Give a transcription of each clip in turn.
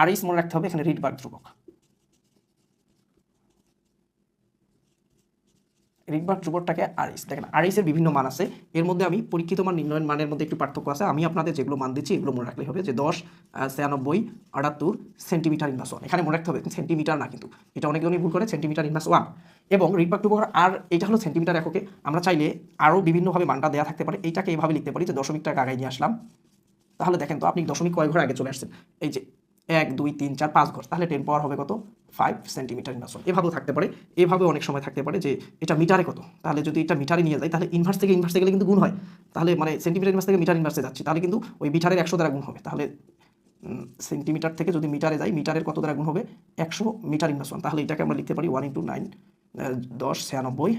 আরইস মনে রাখতে হবে, এখানে রিডবার্গ ধ্রুবক। রিডবার্গ ধ্রুবকটাকে আরইস দেখেন বিভিন্ন মান আছে। এর মধ্যে আমি মান মানের মধ্যে একটু পার্থক্য আছে। আমি আপনাদের যেগুলো মান দিচ্ছি, এগুলো মনে রাখলেই হবে দশ ছিয়ানব্বই, আটাত্তর সেন্টিমিটার এখানে মনে রাখতে হবে সেন্টিমিটার না কিন্তু। এটা ভুল করে সেন্টিমিটার এবং আর সেন্টিমিটার এককে। আমরা চাইলে আরও বিভিন্নভাবে মানটা দেওয়া থাকতে পারে। এইটাকে এইভাবে লিখতে পারি যে দশমিকটাকে আগায় নিয়ে আসলাম। তাহলে দেখেন তো, আপনি দশমিক কয় ঘর আগে চলে আসছেন? এই যে এক, দুই, তিন, চার, পাঁচ ঘর। তাহলে টেন পাওয়ার হবে কত? ফাইভ সেন্টিমিটার ইনভার্স এভাবেও থাকতে পারে এভাবে অনেক সময় থাকতে পারে যে এটা মিটারে কত? তাহলে যদি এটা মিটারে নিয়ে যায়, তাহলে ইনভার্স থেকে ইনভার্সে গেলে কিন্তু গুণ হয়। তাহলে মানে সেন্টিমিটার ইনভার্স থেকে মিটার ইনভার্সে যাচ্ছে। তাহলে কিন্তু ওই মিটারের একশো দ্বারা গুণ হবে। তাহলে সেন্টিমিটার থেকে যদি মিটারে যাই মিটারের কত দ্বারা গুণ হবে? একশো মিটার ইনভার্স ওয়ান তাহলে এটাকে আমরা লিখতে পারি ওয়ান ইন্টু নাইন দশ, ছিয়ানব্বই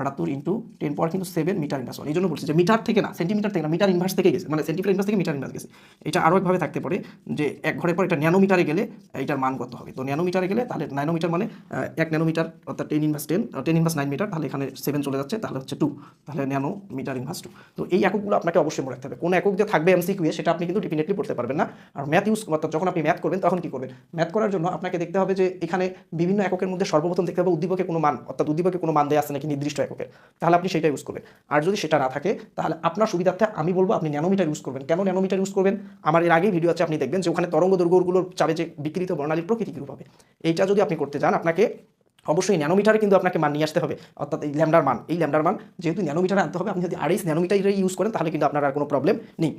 আটাত্তর ইন্টু টেন পাওয়ার কিন্তু সেভেন মিটার ইনভার্স ওয়ান এই জন্য বলছি যে মিটার থেকে না সেন্টিমিটার থেকে না মিটার ইনভার্স থেকে গেছে মানে সেন্টিমিটার ইনভার্স থেকে মিটার ইনভার্স গেছে। এটা আরও একভাবে থাকতে পারে যে এক ঘরের পর এটা ন্যানোমিটারে গেলে এটার মান কত হবে। তো ন্যানোমিটারে গেলে তাহলে ন্যানোমিটার মানে এক ন্যানোমিটার অর্থাৎ ten inverse ten ten inverse nine metre তাহলে এখানে সেভেন চলে যাচ্ছে, তাহলে হচ্ছে টু তাহলে ন্যানো মিটার ইনভার্স টু তো এই এককগুলো আপনাকে অবশ্যই মনে রাখতে হবে। কোন একক যে থাকবে এমসিকিউ সেটা আপনি কিন্তু ডেফিনেটলি পড়তে পারবেন না। আর ম্যাথ ইউজ অর্থাৎ যখন আপনি ম্যাথ করবেন, তখন কি করবেন? ম্যাথ করার জন্য আপনাকে দেখতে হবে যে এখানে বিভিন্ন এককের মধ্যে সর্বপ্রথম দেখতে হবে উদ্দীপকে কোনো মান, অর্থাৎ উদ্দীপকে কোনো মান দেওয়া আছে নাকি নির্দিষ্ট এককে তাহলে আপনি সেটা ইউজ করবেন। আর যদি সেটা না থাকে, তাহলে আপনার সুবিধার্থে আমি বলব আপনি ন্যানোমিটার ইউজ করবেন। কেন ন্যানোমিটার ইউজ করবেন? আমার এর আগেই ভিডিও আছে, আপনি দেখবেন যে ওখানে তরঙ্গ দুর্গগুলোর চাবে যে বিকৃত বর্ণালীর প্রকৃতি কীরূপ হবে। এইটা যদি আপনি করতে চান, আপনাকে অবশ্যই ন্যানোমিটারে কিন্তু আপনাকে মান নিয়ে আসতে হবে। অর্থাৎ এই ল্যামডার মান, এই ল্যামডার মান যেহেতু ন্যানোমিটারে আনতে হবে, আপনি যদি আড়াইশ ন্যানোমিটার ইউজ করেন, তাহলে কিন্তু আপনার আর কোনো প্রবলেম নেই।